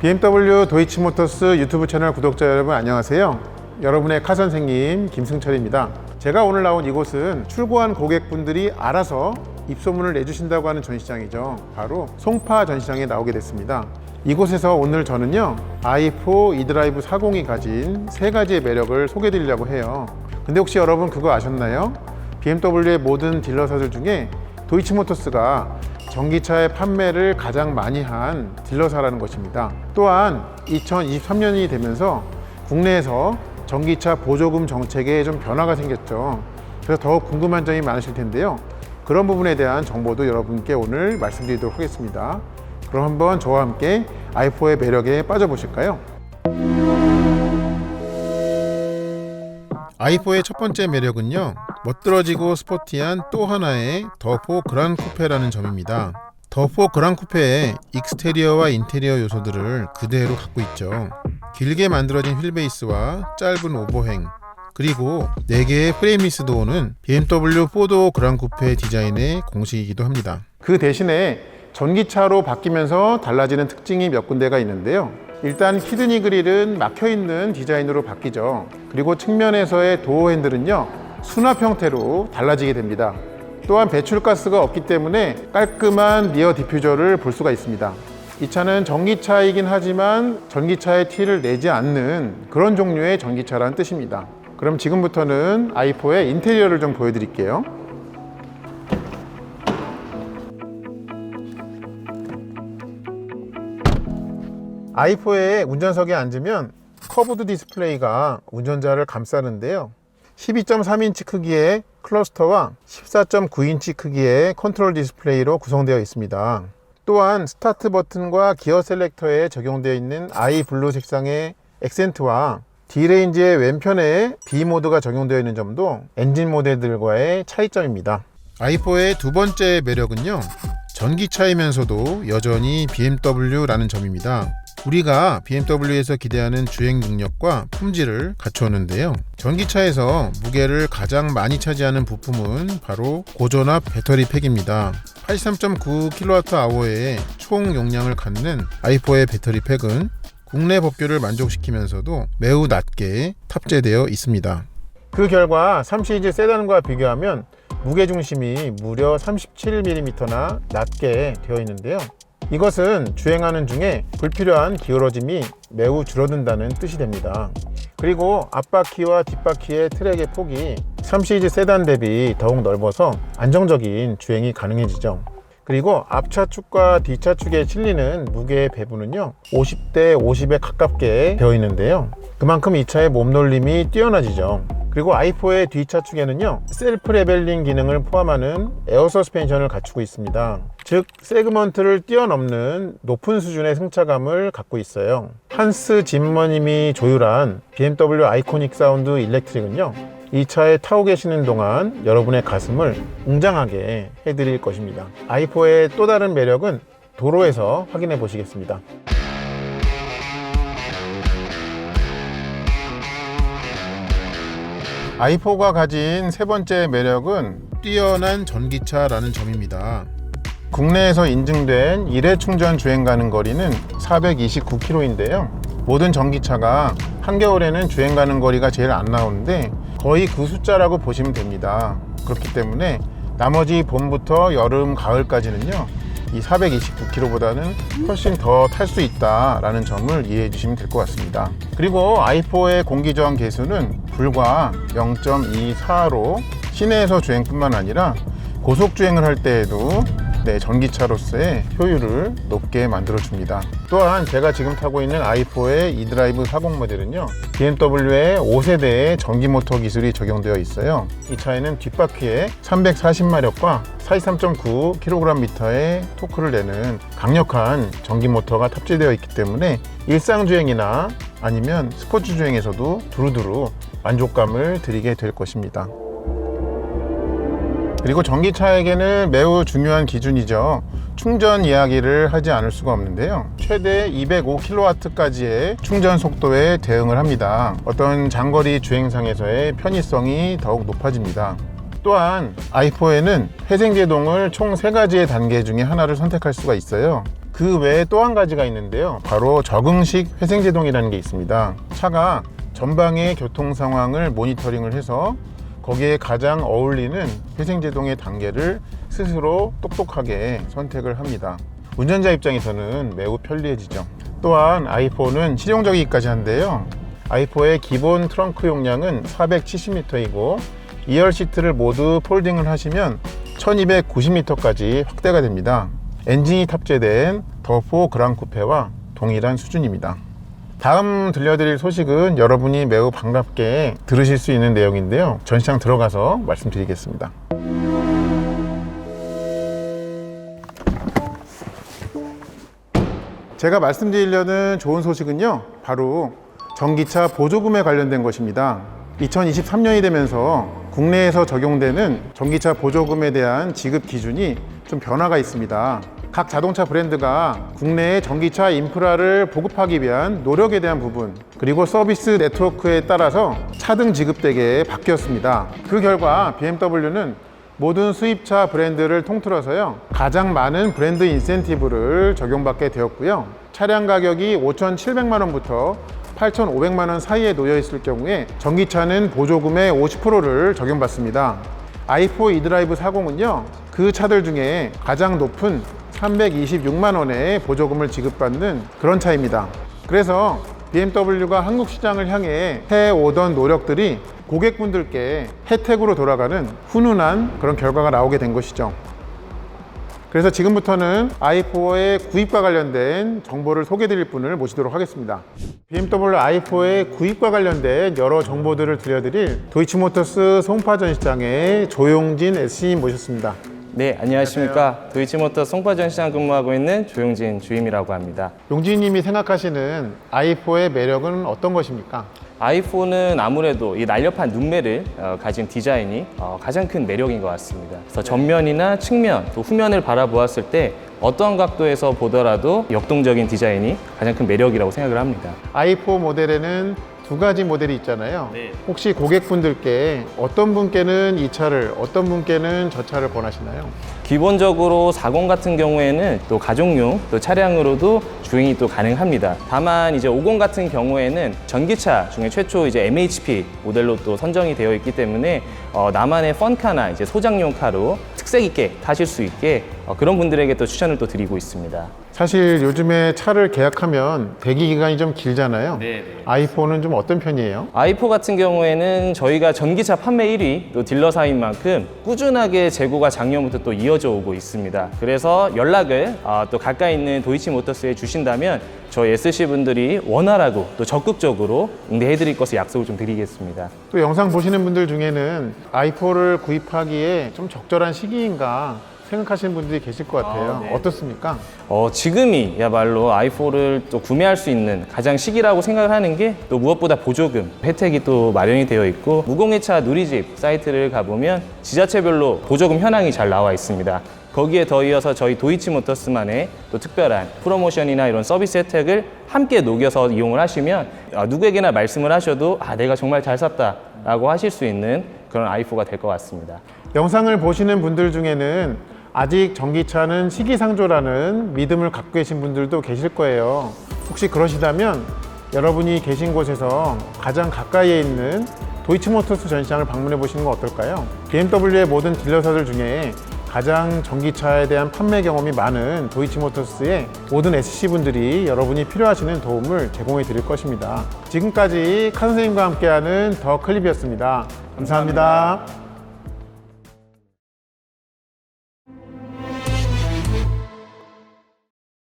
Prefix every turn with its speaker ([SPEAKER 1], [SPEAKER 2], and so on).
[SPEAKER 1] BMW 도이치모터스 유튜브 채널 구독자 여러분 안녕하세요. 여러분의 카 선생님 김승철입니다. 제가 오늘 나온 이곳은 출고한 고객분들이 알아서 입소문을 내주신다고 하는 전시장이죠. 바로 송파 전시장에 나오게 됐습니다. 이곳에서 오늘 저는요 i4 e드라이브 40이 가진 세 가지의 매력을 소개해 드리려고 해요. 근데 혹시 여러분 그거 아셨나요? BMW의 모든 딜러사들 중에 도이치모터스가 전기차의 판매를 가장 많이 한 딜러사라는 것입니다. 또한 2023년이 되면서 국내에서 전기차 보조금 정책에 좀 변화가 생겼죠. 그래서 더욱 궁금한 점이 많으실 텐데요. 그런 부분에 대한 정보도 여러분께 오늘 말씀드리도록 하겠습니다. 그럼 한번 저와 함께 i4의 매력에 빠져보실까요? i4의 첫 번째 매력은요. 멋들어지고 스포티한 또 하나의 더4 그란 쿠페라는 점입니다. 더4 그란 쿠페의 익스테리어와 인테리어 요소들을 그대로 갖고 있죠. 길게 만들어진 휠베이스와 짧은 오버행, 그리고 4개의 프레임리스 도어는 BMW 4도어 그란 쿠페 디자인의 공식이기도 합니다. 그 대신에 전기차로 바뀌면서 달라지는 특징이 몇 군데가 있는데요. 일단 키드니 그릴은 막혀 있는 디자인으로 바뀌죠. 그리고 측면에서의 도어 핸들은요. 수납 형태로 달라지게 됩니다. 또한 배출가스가 없기 때문에 깔끔한 리어 디퓨저를 볼 수가 있습니다. 이 차는 전기차이긴 하지만 전기차의 티를 내지 않는 그런 종류의 전기차라는 뜻입니다. 그럼 지금부터는 i4의 인테리어를 좀 보여드릴게요. i4의 운전석에 앉으면 커브드 디스플레이가 운전자를 감싸는데요. 12.3인치 크기의 클러스터와 14.9인치 크기의 컨트롤 디스플레이로 구성되어 있습니다. 또한 스타트 버튼과 기어 셀렉터에 적용되어 있는 i 블루 색상의 액센트와 D레인지의 왼편에 B 모드가 적용되어 있는 점도 엔진 모델들과의 차이점입니다. i4의 두 번째 매력은요. 전기차이면서도 여전히 BMW라는 점입니다. 우리가 BMW에서 기대하는 주행 능력과 품질을 갖추었는데요. 전기차에서 무게를 가장 많이 차지하는 부품은 바로 고전압 배터리 팩입니다. 83.9kWh의 총 용량을 갖는 i4의 배터리 팩은 국내 법규를 만족시키면서도 매우 낮게 탑재되어 있습니다. 그 결과 3 시리즈 세단과 비교하면 무게중심이 무려 37mm나 낮게 되어 있는데요. 이것은 주행하는 중에 불필요한 기울어짐이 매우 줄어든다는 뜻이 됩니다. 그리고 앞바퀴와 뒷바퀴의 트랙의 폭이 3 시리즈 세단 대비 더욱 넓어서 안정적인 주행이 가능해지죠. 그리고 앞차축과 뒷차축에 실리는 무게의 배분은요 50대 50에 가깝게 되어 있는데요 그만큼 이 차의 몸놀림이 뛰어나지죠 그리고 i4의 뒷차축에는요 셀프 레벨링 기능을 포함하는 에어 서스펜션을 갖추고 있습니다 즉 세그먼트를 뛰어넘는 높은 수준의 승차감을 갖고 있어요 한스 짐머님이 조율한 BMW 아이코닉 사운드 일렉트릭은요 이 차에 타고 계시는 동안 여러분의 가슴을 웅장하게 해드릴 것입니다. i4의 또 다른 매력은 도로에서 확인해 보시겠습니다. I4가 가진 세 번째 매력은 뛰어난 전기차라는 점입니다. 국내에서 인증된 1회 충전 주행 가는 거리는 429km인데요. 모든 전기차가 한겨울에는 주행 가는 거리가 제일 안 나오는데 거의 그 숫자라고 보시면 됩니다. 그렇기 때문에 나머지 봄부터 여름, 가을까지는요. 이 429km보다는 훨씬 더 탈 수 있다라는 점을 이해해 주시면 될 것 같습니다. 그리고 i4의 공기 저항 계수는 불과 0.24로 시내에서 주행뿐만 아니라 고속 주행을 할 때에도 네, 전기차로서의 효율을 높게 만들어 줍니다. 또한 제가 지금 타고 있는 i4의 e드라이브 40 모델은요. BMW의 5세대의 전기 모터 기술이 적용되어 있어요. 이 차에는 뒷바퀴에 340마력과 43.9kgm의 토크를 내는 강력한 전기 모터가 탑재되어 있기 때문에 일상 주행이나 아니면 스포츠 주행에서도 두루두루 만족감을 드리게 될 것입니다. 그리고 전기차에게는 매우 중요한 기준이죠. 충전 이야기를 하지 않을 수가 없는데요. 최대 205kW까지의 충전 속도에 대응을 합니다. 어떤 장거리 주행상에서의 편의성이 더욱 높아집니다. 또한 i4에는 회생제동을 총 3가지의 단계 중에 하나를 선택할 수가 있어요. 그 외에 또 한 가지가 있는데요. 바로 적응식 회생제동이라는 게 있습니다. 차가 전방의 교통 상황을 모니터링을 해서 거기에 가장 어울리는 회생제동의 단계를 스스로 똑똑하게 선택을 합니다. 운전자 입장에서는 매우 편리해지죠. 또한 i4는 실용적이기까지 한데요. i4의 기본 트렁크 용량은 470m이고 2열 시트를 모두 폴딩을 하시면 1290m까지 확대가 됩니다. 엔진이 탑재된 더4 그랑 쿠페와 동일한 수준입니다. 다음 들려드릴 소식은 여러분이 매우 반갑게 들으실 수 있는 내용인데요. 전시장 들어가서 말씀드리겠습니다. 제가 말씀드리려는 좋은 소식은요, 바로 전기차 보조금에 관련된 것입니다. 2023년이 되면서 국내에서 적용되는 전기차 보조금에 대한 지급 기준이 좀 변화가 있습니다. 각 자동차 브랜드가 국내의 전기차 인프라를 보급하기 위한 노력에 대한 부분, 그리고 서비스 네트워크에 따라서 차등 지급되게 바뀌었습니다. 그 결과 BMW는 모든 수입차 브랜드를 통틀어서요 가장 많은 브랜드 인센티브를 적용받게 되었고요 차량 가격이 5,700만 원부터 8,500만 원 사이에 놓여 있을 경우에 전기차는 보조금의 50%를 적용받습니다 i4 이드라이브 40은요 그 차들 중에 가장 높은 326만 원의 보조금을 지급받는 그런 차입니다 그래서 BMW가 한국 시장을 향해 해오던 노력들이 고객분들께 혜택으로 돌아가는 훈훈한 그런 결과가 나오게 된 것이죠. 그래서 지금부터는 i4의 구입과 관련된 정보를 소개해 드릴 분을 모시도록 하겠습니다. BMW i4의 구입과 관련된 여러 정보들을 들려드릴 도이치모터스 송파 전시장의 조용진 SC님 모셨습니다.
[SPEAKER 2] 네, 안녕하십니까. 도이치모터 송파전 시장 근무하고 있는 조용진 주임이라고 합니다.
[SPEAKER 1] 용진님이 생각하시는 i4의 매력은 어떤 것입니까?
[SPEAKER 2] i4는 아무래도 이 날렵한 눈매를 어, 가진 디자인이 어, 가장 큰 매력인 것 같습니다. 그래서 전면이나 측면, 또 후면을 바라보았을 때 어떠한 각도에서 보더라도 역동적인 디자인이 가장 큰 매력이라고 생각을 합니다.
[SPEAKER 1] i4 모델에는 두 가지 모델이 있잖아요.
[SPEAKER 2] 네.
[SPEAKER 1] 혹시 고객분들께 어떤 분께는 이 차를, 어떤 분께는 저 차를 권하시나요?
[SPEAKER 2] 기본적으로 40 같은 경우에는 또 가족용 또 차량으로도 주행이 또 가능합니다. 다만 이제 50 같은 경우에는 전기차 중에 최초 이제 MHP 모델로 또 선정이 되어 있기 때문에 어, 나만의 펀카나 이제 소장용 카로 특색 있게 타실 수 있게 어, 그런 분들에게 또 추천을 또 드리고 있습니다.
[SPEAKER 1] 사실 요즘에 차를 계약하면 대기 기간이 좀 길잖아요.
[SPEAKER 2] 네,
[SPEAKER 1] i4는 좀 어떤 편이에요?
[SPEAKER 2] i4 같은 경우에는 저희가 전기차 판매 1위 또 딜러사인 만큼 꾸준하게 재고가 작년부터 또 이어져 오고 있습니다. 그래서 연락을 아, 또 가까이 있는 도이치모터스에 주신다면 저희 SC 분들이 원활하고 또 적극적으로 응대해 드릴 것을 약속을 좀 드리겠습니다.
[SPEAKER 1] 또 영상 보시는 분들 중에는 i4를 구입하기에 좀 적절한 시기인가 생각하시는 분들이 계실 것 같아요.
[SPEAKER 2] 아, 네.
[SPEAKER 1] 어떻습니까?
[SPEAKER 2] 어, 지금이야말로 i4를 또 구매할 수 있는 가장 시기라고 생각을 하는 게 또 무엇보다 보조금 혜택이 또 마련이 되어 있고 무공해차 누리집 사이트를 가보면 지자체별로 보조금 현황이 잘 나와 있습니다. 거기에 더 이어서 저희 도이치모터스만의 또 특별한 프로모션이나 이런 서비스 혜택을 함께 녹여서 이용을 하시면 아, 누구에게나 말씀을 하셔도 아 내가 정말 잘 샀다라고 하실 수 있는 그런 i4가 될 것 같습니다.
[SPEAKER 1] 영상을 보시는 분들 중에는 아직 전기차는 시기상조라는 믿음을 갖고 계신 분들도 계실 거예요. 혹시 그러시다면 여러분이 계신 곳에서 가장 가까이에 있는 도이치모터스 전시장을 방문해 보시는 건 어떨까요? BMW의 모든 딜러사들 중에 가장 전기차에 대한 판매 경험이 많은 도이치모터스의 모든 SC분들이 여러분이 필요하시는 도움을 제공해 드릴 것입니다. 지금까지 칸 선생님과 함께하는 더 클립이었습니다 감사합니다.